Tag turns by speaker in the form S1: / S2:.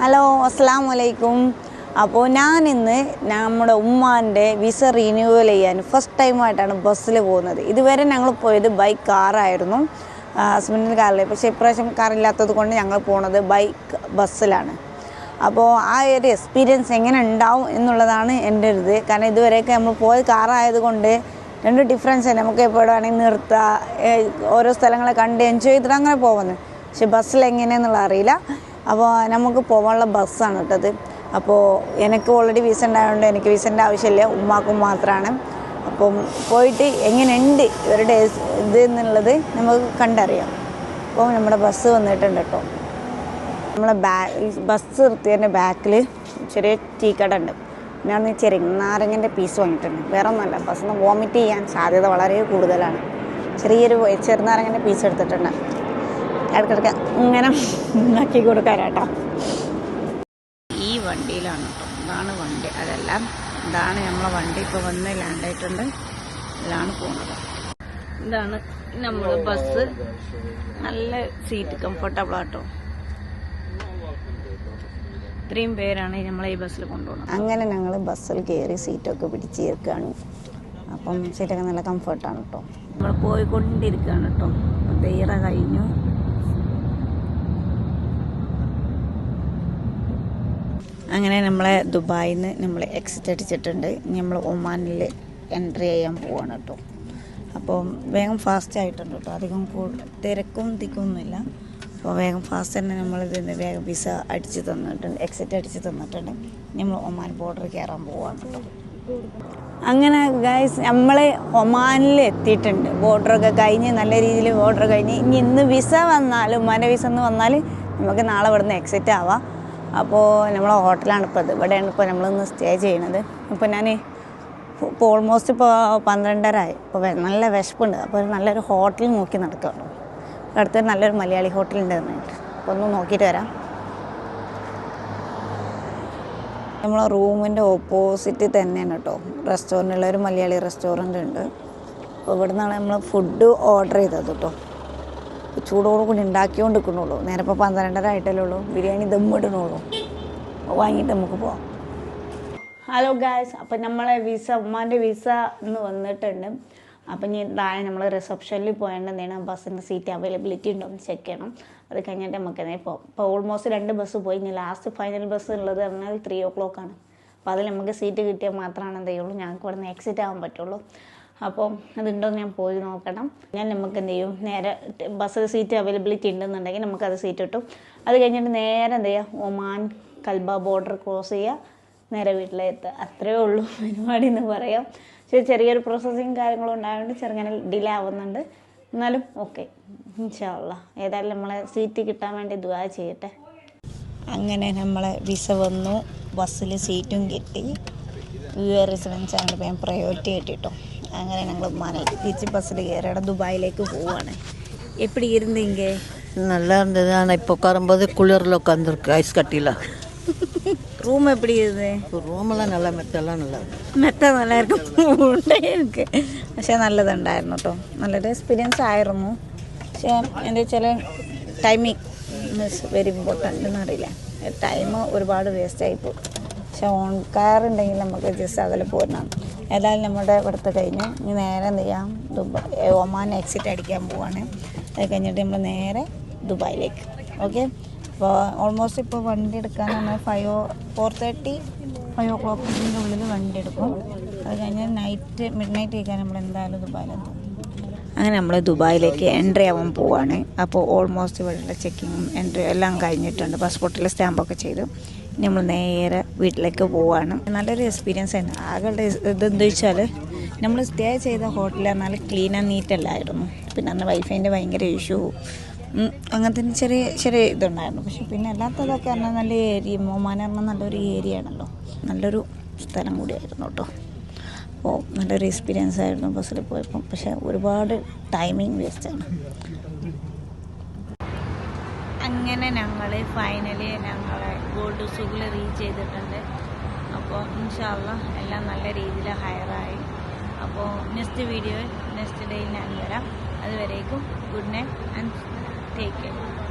S1: Hello അസ്സാം വലൈക്കും അപ്പോൾ ഞാൻ ഇന്ന് നമ്മുടെ ഉമ്മാന്റെ വിസ റിന്യൂവൽ ചെയ്യാൻ ഫസ്റ്റ് ടൈമായിട്ടാണ് ബസ്സിൽ പോകുന്നത്. ഇതുവരെ ഞങ്ങൾ പോയത് ബൈ കാറായിരുന്നു ഹസ്ബൻഡിന്റെ കാറിൽ പക്ഷേ ഇപ്രാവശ്യം കാറില്ലാത്തത് കൊണ്ട് ഞങ്ങൾ പോണത് ബൈക്ക് ബസ്സിലാണ് അപ്പോൾ ആ ഒരു എക്സ്പീരിയൻസ് എങ്ങനെ ഉണ്ടാവും എന്നുള്ളതാണ് എന്റെ ഒരു ഇത് കാരണം ഇതുവരെയൊക്കെ നമ്മൾ പോയത് കാറായതുകൊണ്ട് രണ്ട് ഡിഫറൻസ് തന്നെ നമുക്ക് എപ്പോഴും വേണമെങ്കിൽ നിർത്താം. ഓരോ സ്ഥലങ്ങളെ കണ്ട് എൻജോയ് ചെയ്തിട്ട് അങ്ങനെ പോകുന്നത് പക്ഷേ ബസ്സിൽ എങ്ങനെയെന്നുള്ള അറിയില്ല. അപ്പോൾ നമുക്ക് പോകാനുള്ള ബസ്സാണ് കേട്ടത് അപ്പോൾ എനിക്ക് ഓൾറെഡി വിസ ഉണ്ടായതുകൊണ്ട് എനിക്ക് വിസന്റെ ആവശ്യമില്ല. ഉമ്മാക്കും മാത്രമാണ് അപ്പം പോയിട്ട് എങ്ങനെയുണ്ട് ഇവരുടെ ഇത് എന്നുള്ളത് നമുക്ക് കണ്ടറിയാം. അപ്പോൾ നമ്മുടെ ബസ് വന്നിട്ടുണ്ട് കേട്ടോ. നമ്മളെ ബാ ബസ് നിർത്തിയതിന്റെ ബാക്കിൽ ചെറിയ ടീ കട ഉണ്ട് ഞാൻ ചെറുനാരങ്ങന്റെ പീസ് വാങ്ങിയിട്ടുണ്ട്. വേറെ ഒന്നുമല്ല ബസ്സിൽ നിന്ന് വോമിറ്റ് ചെയ്യാൻ സാധ്യത വളരെ കൂടുതലാണ്. ചെറിയൊരു ചെറുനാരങ്ങന്റെ പീസ് എടുത്തിട്ടുണ്ട്. ഇടയ്ക്കിടയ്ക്ക് ഇങ്ങനെ ഉണ്ടാക്കി കൊടുക്കാനാട്ടോ ഈ വണ്ടിയിലാണ് കേട്ടോ. ഇതാണ് വണ്ടി. അതല്ല ഇതാണ് നമ്മളെ വണ്ടി ഇപ്പോൾ വന്ന് ലാൻഡായിട്ടുണ്ട് ഇതാണ് പോകുന്നത് ഇതാണ് നമ്മൾ ബസ് നല്ല സീറ്റ് കംഫർട്ടബിൾ ആട്ടോ ഇത്രയും പേരാണ് നമ്മളെ ഈ ബസ്സിൽ കൊണ്ടുപോകുന്നത് അങ്ങനെ ഞങ്ങൾ ബസ്സിൽ കയറി സീറ്റൊക്കെ പിടിച്ച് ചേർക്കുകയാണ് അപ്പം സീറ്റൊക്കെ നല്ല കംഫർട്ടാണ് കേട്ടോ. നമ്മൾ പോയിക്കൊണ്ടിരിക്കുകയാണ് കേട്ടോ. തേറ കഴിഞ്ഞു. അങ്ങനെ നമ്മളെ ദുബായിൽ നിന്ന് നമ്മൾ എക്സിറ്റ് അടിച്ചിട്ടുണ്ട്. ഇനി നമ്മൾ ഒമാനിൽ എൻട്രി ചെയ്യാൻ പോവാണ് കേട്ടോ അപ്പോൾ വേഗം ഫാസ്റ്റ് ആയിട്ടുണ്ട് കേട്ടോ അധികം തിരക്കും തിക്കൊന്നുമില്ല. അപ്പോൾ വേഗം ഫാസ്റ്റ് തന്നെ നമ്മൾ ഇതിന് വേഗം വിസ അടിച്ച് തന്നിട്ടുണ്ട് എക്സിറ്റ് അടിച്ച് തന്നിട്ടുണ്ട്. നമ്മൾ ഒമാൻ ബോർഡർ കയറാൻ പോവാണ് കേട്ടോ അങ്ങനെ ഗൈസ് നമ്മൾ ഒമാനിൽ എത്തിയിട്ടുണ്ട്. ബോർഡറൊക്കെ കഴിഞ്ഞ് നല്ല രീതിയിൽ ബോർഡർ കഴിഞ്ഞ്. ഇനി ഇന്ന് വിസ വന്നാൽ ഉമ്മാന്റെ വിസ എന്ന് വന്നാൽ നമുക്ക് നാളെ ഇവിടുന്ന് എക്സിറ്റ് ആവാം. അപ്പോൾ നമ്മൾ ഹോട്ടലാണ് ഇപ്പോൾ അത് ഇവിടെയാണ് ഇപ്പോൾ നമ്മളിന്ന് സ്റ്റേ ചെയ്യണത്. ഇപ്പോൾ ഞാൻ ഇപ്പോൾ ഓൾമോസ്റ്റ് ഇപ്പോൾ പന്ത്രണ്ടരായി. ഇപ്പോൾ നല്ല വിശപ്പുണ്ട്. അപ്പോൾ നല്ലൊരു ഹോട്ടൽ നോക്കി നടക്കുകയാണ് അടുത്തൊരു നല്ലൊരു മലയാളി ഹോട്ടലുണ്ട് പറഞ്ഞിട്ട്. അപ്പോൾ ഒന്ന് നോക്കിയിട്ട് വരാം. നമ്മളെ റൂമിന്റെ ഓപ്പോസിറ്റ് തന്നെയാണ് കേട്ടോ. റെസ്റ്റോറന്റുള്ള ഒരു മലയാളി റെസ്റ്റോറന്റ് ഉണ്ട്. അപ്പോൾ ഇവിടെ നിന്നാണ് നമ്മൾ ഫുഡ് ഓർഡർ ചെയ്തത് കേട്ടോ. ഇപ്പോൾ ചൂടോട് കൂടി ഉണ്ടാക്കിക്കൊണ്ട് നിൽക്കണുള്ളൂ നേരെ ഇപ്പോൾ പന്ത്രണ്ടര ആയിട്ടല്ലേ ഉള്ളൂ. ബിരിയാണി ദമ്മിടണുള്ളൂ. വാങ്ങിയിട്ട് നമുക്ക് പോവാം. ഹലോ ഗായ്സ് അപ്പം നമ്മളെ വിസ ഉമ്മാന്റെ വിസ ഇന്ന് വന്നിട്ടുണ്ട്. അപ്പം ഇനി താഴെ നമ്മൾ റിസപ്ഷനിൽ പോയേണ്ടതാണ് ബസ്സിന്റെ സീറ്റ് അവൈലബിലിറ്റി ഉണ്ടോ എന്ന് ചെക്ക് ചെയ്യണം. അത് കഴിഞ്ഞിട്ട് നമുക്ക് പോകാം ഇപ്പോൾ ഓൾമോസ്റ്റ് രണ്ട് ബസ് പോയി. ഇനി ലാസ്റ്റ് ഫൈനൽ ബസ് ഉള്ളത് പറഞ്ഞാൽ ത്രീ ഓ ക്ലോക്കാണ് അപ്പോൾ അതിൽ നമുക്ക് സീറ്റ് കിട്ടിയാൽ മാത്രമാണ് എന്ത് ചെയ്യുള്ളൂ? ഞങ്ങൾക്ക് ഇവിടെ നിന്ന് എക്സിറ്റ് ആവാൻ പറ്റുള്ളൂ. അപ്പോൾ അതുണ്ടോ എന്ന് ഞാൻ പോയി നോക്കണം. ഞാൻ നമുക്ക് എന്ത് ചെയ്യും? നേരെ ബസ് സീറ്റ് അവൈലബിലിറ്റി ഉണ്ടെന്നുണ്ടെങ്കിൽ നമുക്കത് സീറ്റ് കിട്ടും. അത് കഴിഞ്ഞിട്ട് നേരെ എന്ത് ചെയ്യുക? ഒമാൻ കൽബ ബോർഡർ ക്രോസ് ചെയ്യുക. നേരെ വീട്ടിലെത്തുക. അത്രയേ ഉള്ളൂ പരിപാടി എന്ന് പറയാം. പക്ഷേ ചെറിയൊരു പ്രോസസ്സിങ് കാര്യങ്ങളും ഉണ്ടായതുകൊണ്ട് ചെറുങ്ങനെ ഡിലേ ആവുന്നുണ്ട്. എന്നാലും ഓക്കെ ഇൻഷാള്ള ഏതായാലും നമ്മളെ സീറ്റ് കിട്ടാൻ വേണ്ടി ദുആ ചെയ്യട്ടെ. അങ്ങനെ നമ്മളെ വിസ വന്നു. ബസ്സിൽ സീറ്റും കിട്ടി. റെസിഡൻസ് ആണ് ഞാൻ പ്രയോറിറ്റി കിട്ടിട്ടോ. അങ്ങനെ ഞങ്ങൾ മന തിരിച്ച് ബസ്സിൽ കയറിയുടെ ദുബായിലേക്ക് പോവാണ് എപ്പിടി ഇരുന്നീങ്ക
S2: நல்லா இருந்தது ஆனால் இப்போ உட்காரும்போது குளிரில் உட்காந்துருக்கு ஐஸ் கட்டியில்
S1: റൂം എപ്പിടി ഇരുന്നേ
S2: ரூமெல்லாம் நல்லா மெத்தெல்லாம் நல்லா இருக்கு
S1: മെത്ത നല്ലതായിരിക്കും ഉണ്ടേ എനിക്ക് പക്ഷേ നല്ലതുണ്ടായിരുന്നു കേട്ടോ നല്ലൊരു എക്സ്പീരിയൻസ് ആയിരുന്നു പക്ഷേ എന്താ വെച്ചാൽ ടൈമിങ് ഇസ് വെരി ഇമ്പോർട്ടൻ്റ് എന്നറിയില്ല ടൈം ഒരുപാട് വേസ്റ്റ് ആയിപ്പോയി പക്ഷേ ഓൺ കാർ ഉണ്ടെങ്കിൽ നമുക്ക് ജസ്റ്റ് അതിൽ പോരണം ഏതായാലും നമ്മുടെ ഇവിടുത്തെ കഴിഞ്ഞു ഇനി നേരെ എന്ത് ചെയ്യാം? ദുബായ് ഒമാൻ എക്സിറ്റ് അടിക്കാൻ പോവാണ്. അത് കഴിഞ്ഞിട്ട് നമ്മൾ നേരെ ദുബായിലേക്ക്. ഓക്കെ അപ്പോൾ ഓൾമോസ്റ്റ് ഇപ്പോൾ വണ്ടി എടുക്കാൻ നമ്മൾ ഫൈവ് ഫോർ തേർട്ടി ഫൈവ് ഓ ക്ലോക്കിന്റെ ഉള്ളിൽ വണ്ടി എടുക്കും. അത് കഴിഞ്ഞ് നൈറ്റ് മിഡ് നൈറ്റ് കഴിക്കാൻ നമ്മൾ എന്തായാലും ദുബായിലെത്തും. അങ്ങനെ നമ്മൾ ദുബായിലേക്ക് എൻട്രി ആവാൻ പോവാണ്. അപ്പോൾ ഓൾമോസ്റ്റ് ഇവിടെയുള്ള ചെക്കിങ്ങും എൻട്രി എല്ലാം കഴിഞ്ഞിട്ടുണ്ട്. പാസ്പോർട്ടിൽ സ്റ്റാമ്പൊക്കെ ചെയ്തു. നമ്മൾ നേരെ വീട്ടിലേക്ക് പോവാണ്. നല്ലൊരു എക്സ്പീരിയൻസ് ആയിരുന്നു ആകെ ഇതെന്താ വെച്ചാൽ നമ്മൾ സ്റ്റേ ചെയ്ത ഹോട്ടൽ നല്ല ക്ലീൻ ആൻഡ് നീറ്റ് അല്ലായിരുന്നു. പിന്നെ അന്ന് വൈഫൈന്റെ ഭയങ്കര ഇഷ്യൂ അങ്ങനത്തെ ചെറിയ ചെറിയ ഇതുണ്ടായിരുന്നു. പക്ഷെ പിന്നെ അല്ലാത്തതൊക്കെ പറഞ്ഞാൽ നല്ല ഏരിയ മോമാന പറഞ്ഞാൽ നല്ലൊരു ഏരിയ ആണല്ലോ. നല്ലൊരു സ്ഥലം കൂടിയായിരുന്നു കേട്ടോ. അപ്പോൾ നല്ലൊരു എക്സ്പീരിയൻസ് ആയിരുന്നു ബസ്സിൽ പോയപ്പം. പക്ഷേ ഒരുപാട് ടൈമിങ് വേസ്റ്റാണ് അങ്ങനെ ഞങ്ങൾ ഫൈനലി ഞങ്ങളെ ഗോൾഡ് സുഖിൽ റീച്ച് ചെയ്തിട്ടുണ്ട്. അപ്പോൾ ഇൻഷാല്ല എല്ലാം നല്ല രീതിയിൽ ഹയറായി അപ്പോൾ നെക്സ്റ്റ് വീഡിയോ നെക്സ്റ്റ് ഡേയിൽ ഞാൻ വരാം. അതുവരേക്കും good night and take care